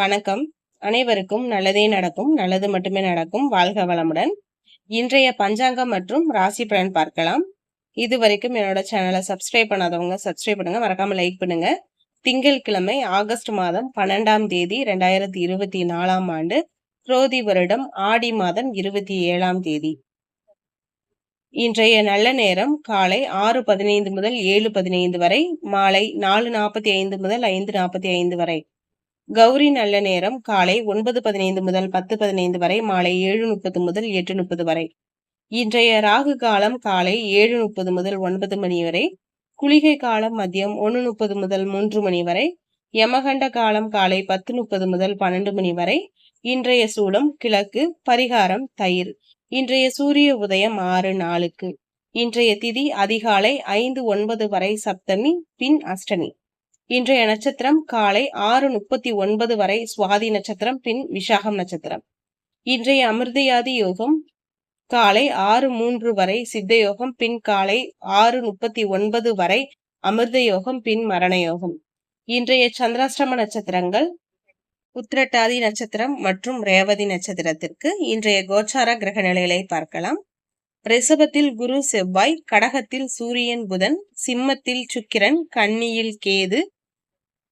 வணக்கம். அனைவருக்கும் நல்லதே நடக்கும் நல்லது மட்டுமே நடக்கும். வாழ்க வளமுடன். இன்றைய பஞ்சாங்கம் மற்றும் ராசி பலன் பார்க்கலாம். இது வரைக்கும் என்னோட சேனலை சப்ஸ்கிரைப் பண்ணாதவங்க சப்ஸ்கிரைப் பண்ணுங்க. மறக்காம லைக் பண்ணுங்க. திங்கட்கிழமை ஆகஸ்ட் மாதம் பன்னெண்டாம் தேதி ரெண்டாயிரத்தி இருபத்தி நாலாம் ஆண்டு குரோதி வருடம் ஆடி மாதம் இருபத்தி ஏழாம் தேதி. இன்றைய நல்ல நேரம் காலை ஆறு பதினைந்து முதல் ஏழு பதினைந்து வரை மாலை நாலு நாற்பத்தி ஐந்து முதல் ஐந்து நாற்பத்தி ஐந்து வரை. கௌரி நல்ல நேரம் காலை ஒன்பது பதினைந்து முதல் பத்து பதினைந்து வரை மாலை ஏழு முப்பது முதல் எட்டு முப்பது வரை. இன்றைய ராகு காலம் காலை ஏழு முப்பது முதல் ஒன்பது மணி வரை குளிகை காலம் மதியம் ஒன்று முப்பது முதல் மூன்று மணி வரை யமகண்ட காலம் காலை பத்து முப்பது முதல் பன்னெண்டு மணி வரை இன்றைய சூளம் கிழக்கு பரிகாரம் தயிர். இன்றைய சூரிய உதயம் ஆறு நாளுக்கு. இன்றைய திதி அதிகாலை ஐந்து ஒன்பது வரை சப்தமி பின் அஷ்டமி. இன்றைய நட்சத்திரம் காலை ஆறு முப்பத்தி ஒன்பது வரை சுவாதி நட்சத்திரம் பின் விஷாகம் நட்சத்திரம். இன்றைய அமிர்தயாதி யோகம் காலை ஆறு மூன்று வரை சித்த யோகம் பின் காலை ஆறு முப்பத்தி ஒன்பது வரை அமிர்த யோகம் பின் மரண யோகம் இன்றைய சந்திராஷ்டம நட்சத்திரங்கள் உத்திரட்டாதி நட்சத்திரம் மற்றும் ரேவதி நட்சத்திரத்திற்கு இன்றைய கோச்சார கிரக நிலைகளை பார்க்கலாம். ரிஷபத்தில் குரு செவ்வாய் கடகத்தில் சூரியன் புதன் சிம்மத்தில் சுக்கிரன் கன்னியில் கேது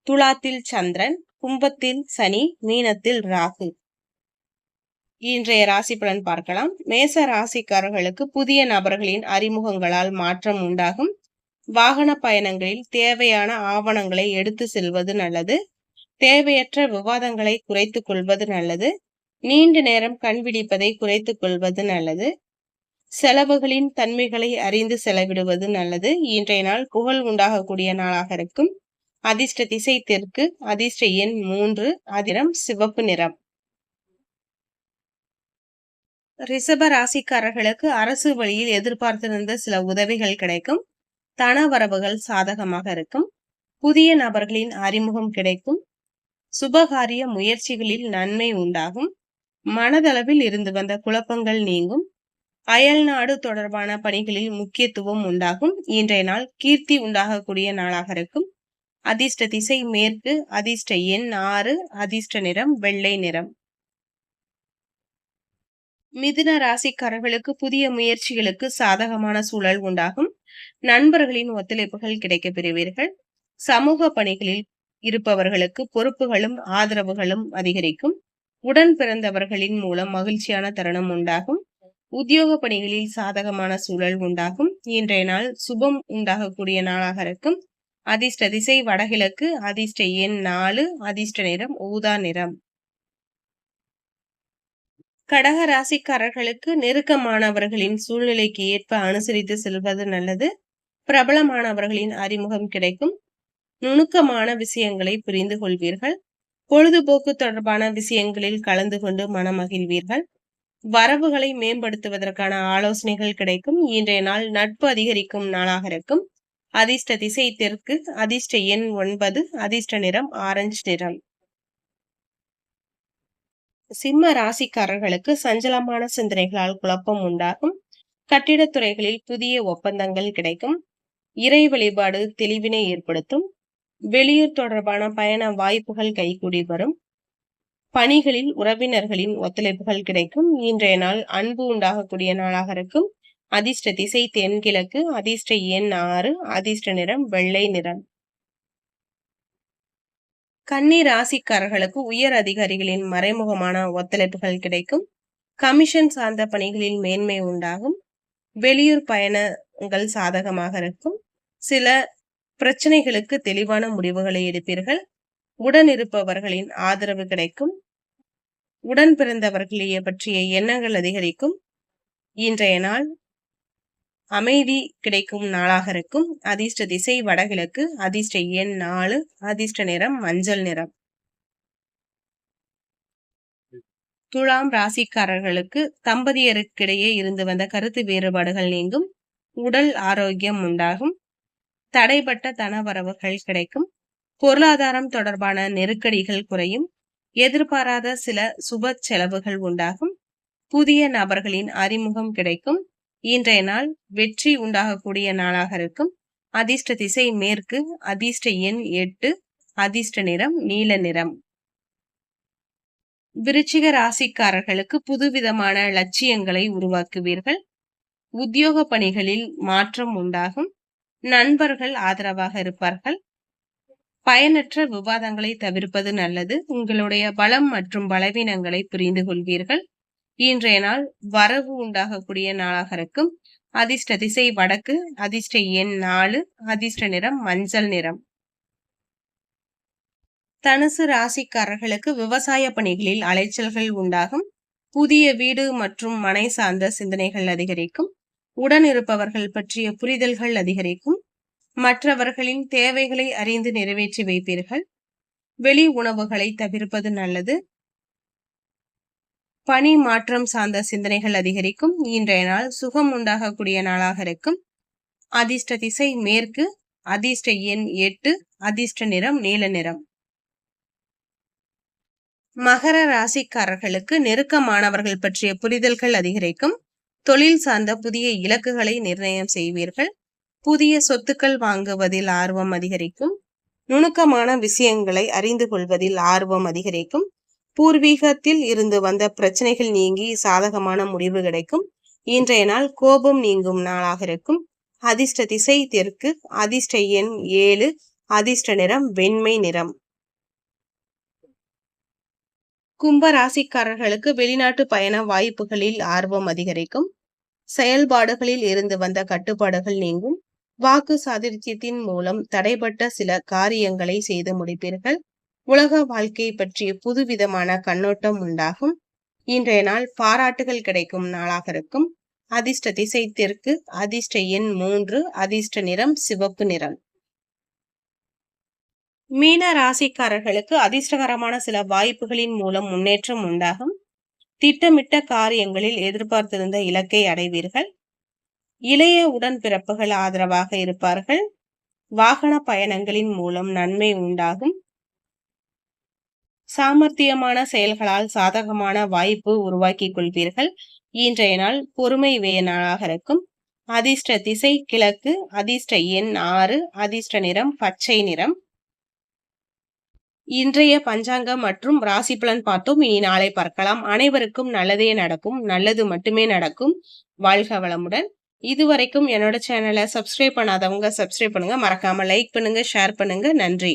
துலாத்தில் சந்திரன் கும்பத்தில் சனி மீனத்தில் ராகு. இன்றைய ராசி பலன் பார்க்கலாம். மேச ராசிக்காரர்களுக்கு புதிய நபர்களின் அறிமுகங்களால் மாற்றம் உண்டாகும். வாகன பயணங்களில் தேவையான ஆவணங்களை எடுத்து செல்வது நல்லது. தேவையற்ற விவாதங்களை குறைத்துக் கொள்வது நல்லது. நீண்ட நேரம் கண்பிடிப்பதை குறைத்துக் கொள்வது நல்லது. செலவுகளின் தன்மைகளை அறிந்து செலவிடுவது நல்லது. இன்றைய நாள் புகழ் உண்டாகக்கூடிய நாளாக இருக்கும். அதிர்ஷ்ட திசை தெற்கு அதிர்ஷ்ட எண் மூன்று அதிரம் சிவப்பு நிறம். ரிஷப ராசிக்காரர்களுக்கு அரசு வழியில் எதிர்பார்த்திருந்த சில உதவிகள் கிடைக்கும். தன வரவுகள் சாதகமாக இருக்கும். புதிய நபர்களின் அறிமுகம் கிடைக்கும். சுபகாரிய முயற்சிகளில் நன்மை உண்டாகும். மனதளவில் இருந்து வந்த குழப்பங்கள் நீங்கும். அயல் நாடு தொடர்பான பணிகளில் முக்கியத்துவம் உண்டாகும். இன்றைய நாள் கீர்த்தி உண்டாகக்கூடிய நாளாக இருக்கும். அதிர்ஷ்ட திசை மேற்கு அதிர்ஷ்ட எண் ஆறு அதிர்ஷ்ட நிறம் வெள்ளை நிறம். மிதுன ராசிக்காரர்களுக்கு புதிய முயற்சிகளுக்கு சாதகமான சூழல் உண்டாகும். நண்பர்களின் ஒத்துழைப்புகள் கிடைக்க பெறுவீர்கள் சமூக பணிகளில் இருப்பவர்களுக்கு பொறுப்புகளும் ஆதரவுகளும் அதிகரிக்கும். உடன் பிறந்தவர்களின் மூலம் மகிழ்ச்சியான தருணம் உண்டாகும். உத்தியோக பணிகளில் சாதகமான சூழல் உண்டாகும். இன்றைய நாள் சுபம் உண்டாகக்கூடிய நாளாக இருக்கும். அதிர்ஷ்ட திசை வடகிழக்கு அதிர்ஷ்ட எண் நாலு அதிர்ஷ்ட நிறம் ஊதா நிறம். கடக ராசிக்காரர்களுக்கு நெருக்கமானவர்களின் சூழ்நிலைக்கு ஏற்ப அனுசரித்து செல்வது நல்லது. பிரபலமானவர்களின் அறிமுகம் கிடைக்கும். நுணுக்கமான விஷயங்களை புரிந்து கொள்வீர்கள். பொழுதுபோக்கு தொடர்பான விஷயங்களில் கலந்து கொண்டு மனமகிழ்வீர்கள். வரவுகளை மேம்படுத்துவதற்கான ஆலோசனைகள் கிடைக்கும். இன்றைய நாள் நட்பு அதிகரிக்கும் நாளாக இருக்கும். அதிர்ஷ்ட திசை தெற்கு அதிர்ஷ்ட எண் ஒன்பது அதிர்ஷ்ட நிறம் ஆரஞ்சு நிறம். சிம்ம ராசிக்காரர்களுக்கு சஞ்சலமான சிந்தனைகளால் குழப்பம் உண்டாகும். கட்டிடத்துறைகளில் புதிய ஒப்பந்தங்கள் கிடைக்கும். இறை வழிபாடு தெளிவினை ஏற்படுத்தும். வெளியூர் தொடர்பான பயண வாய்ப்புகள் கைகூடி வரும். பணிகளில் உறவினர்களின் ஒத்துழைப்புகள் கிடைக்கும். இன்றைய நாள் அன்பு உண்டாகக்கூடிய நாளாக இருக்கும். அதிர்ஷ்ட திசை தென்கிழக்கு அதிர்ஷ்ட எண் ஆறு அதிர்ஷ்ட நிறம் வெள்ளை நிறம். கன்னி ராசிக்காரர்களுக்கு உயர் அதிகாரிகளின் மறைமுகமான ஒத்துழைப்புகள் கிடைக்கும். கமிஷன் சார்ந்த பணிகளில் மேன்மை உண்டாகும். வெளியூர் பயணங்கள் சாதகமாக இருக்கும். சில பிரச்சனைகளுக்கு தெளிவான முடிவுகளை எடுப்பீர்கள். உடன் இருப்பவர்களின் ஆதரவு கிடைக்கும். உடன் பிறந்தவர்களைய பற்றிய எண்ணங்கள் அதிகரிக்கும். இன்றைய நாள் அமைதி கிடைக்கும் நாளாக இருக்கும். அதிர்ஷ்ட திசை வடகிழக்கு அதிர்ஷ்ட எண் நாலு அதிர்ஷ்ட நிறம் மஞ்சள் நிறம். துலாம் ராசிக்காரர்களுக்கு தம்பதியருக்கிடையே இருந்து வந்த கருத்து வேறுபாடுகள் நீங்கும். உடல் ஆரோக்கியம் உண்டாகும். தடைப்பட்ட தனவரவுகள் கிடைக்கும். பொருளாதாரம் தொடர்பான நெருக்கடிகள் குறையும் எதிர்பாராத சில சுப செலவுகள் உண்டாகும் புதிய நபர்களின் அறிமுகம் கிடைக்கும் இன்றைய நாள் வெற்றி உண்டாகக்கூடிய நாளாக இருக்கும். அதிர்ஷ்ட திசை மேற்கு அதிர்ஷ்ட எண் எட்டு அதிர்ஷ்ட நிறம் நீல நிறம். விருச்சிக ராசிக்காரர்களுக்கு புதுவிதமான லட்சியங்களை உருவாக்குவீர்கள். உத்தியோக பணிகளில் மாற்றம் உண்டாகும். நண்பர்கள் ஆதரவாக இருப்பார்கள். பயனற்ற விவாதங்களை தவிர்ப்பது நல்லது. உங்களுடைய பலம் மற்றும் பலவீனங்களை புரிந்து கொள்வீர்கள் இன்றைய நாள் வரவு உண்டாகக்கூடிய நாளாக இருக்கும் அதிர்ஷ்ட திசை வடக்கு அதிர்ஷ்ட எண் நாலு அதிர்ஷ்ட நிறம் மஞ்சள் நிறம். தனுசு ராசிக்காரர்களுக்கு விவசாய பணிகளில் அலைச்சல்கள் உண்டாகும். புதிய வீடு மற்றும் மனை சார்ந்த சிந்தனைகள் அதிகரிக்கும். உடன் இருப்பவர்கள் பற்றிய புரிதல்கள் அதிகரிக்கும். மற்றவர்களின் தேவைகளை அறிந்து நிறைவேற்றி வைப்பீர்கள். வெளி உணவுகளை தவிர்ப்பது நல்லது. பணி மாற்றம் சார்ந்த சிந்தனைகள் அதிகரிக்கும். இன்றைய நாள் சுகம் உண்டாகக்கூடிய நாளாக இருக்கும். அதிர்ஷ்ட திசை மேற்கு அதிர்ஷ்ட எண் எட்டு அதிர்ஷ்ட நிறம் நீல நிறம். மகர ராசிக்காரர்களுக்கு நெருக்கமானவர்கள் பற்றிய புரிதல்கள் அதிகரிக்கும். தொழில் சார்ந்த புதிய இலக்குகளை நிர்ணயம் செய்வீர்கள். புதிய சொத்துக்கள் வாங்குவதில் ஆர்வம் அதிகரிக்கும். நுணுக்கமான விஷயங்களை அறிந்து கொள்வதில் ஆர்வம் அதிகரிக்கும். பூர்வீகத்தில் இருந்து வந்த பிரச்சனைகள் நீங்கி சாதகமான முடிவு கிடைக்கும். இன்றைய நாள் கோபம் நீங்கும் நாளாக இருக்கும். அதிர்ஷ்ட திசை தெற்கு அதிர்ஷ்ட எண் ஏழு அதிர்ஷ்ட நிறம் வெண்மை நிறம். கும்ப ராசிக்காரர்களுக்கு வெளிநாட்டு பயண வாய்ப்புகளில் ஆர்வம் அதிகரிக்கும். செயல்பாடுகளில் இருந்து வந்த கட்டுப்பாடுகள் நீங்கும். வாக்கு சாதிர்த்தியத்தின் மூலம் தடைபட்ட சில காரியங்களை செய்து முடிப்பீர்கள். உலக வாழ்க்கை பற்றிய புதுவிதமான கண்ணோட்டம் உண்டாகும். இன்றைய நாள் பாராட்டுகள் கிடைக்கும் நாளாக இருக்கும். அதிர்ஷ்ட திசைத்திற்கு அதிர்ஷ்ட எண் மூன்று அதிர்ஷ்ட நிறம் சிவப்பு நிறம். மீன ராசிக்காரர்களுக்கு அதிர்ஷ்டகரமான சில வாய்ப்புகளின் மூலம் முன்னேற்றம் உண்டாகும். திட்டமிட்ட காரியங்களில் எதிர்பார்த்திருந்த இலக்கை அடைவீர்கள். இளைய உடன்பிறப்புகள் ஆதரவாக இருப்பார்கள். வாகன பயணங்களின் மூலம் நன்மை உண்டாகும். சாமர்த்தியமான செயல்களால் சாதகமான வாய்ப்பு உருவாக்கி கொள்வீர்கள். இன்றைய நாள் பொறுமை வேய நாளாக இருக்கும். அதிர்ஷ்ட திசை கிழக்கு அதிர்ஷ்ட எண் ஆறு அதிர்ஷ்ட நிறம் பச்சை நிறம். இன்றைய பஞ்சாங்கம் மற்றும் ராசி பலன் பார்த்தோம். இனி நாளை பார்க்கலாம். அனைவருக்கும் நல்லதே நடக்கும். நல்லது மட்டுமே நடக்கும். வாழ்க வளமுடன். இது வரைக்கும் என்னோட சேனலை சப்ஸ்கிரைப் பண்ணாதவங்க சப்ஸ்கிரைப் பண்ணுங்க. மறக்காம லைக் பண்ணுங்க ஷேர் பண்ணுங்க. நன்றி.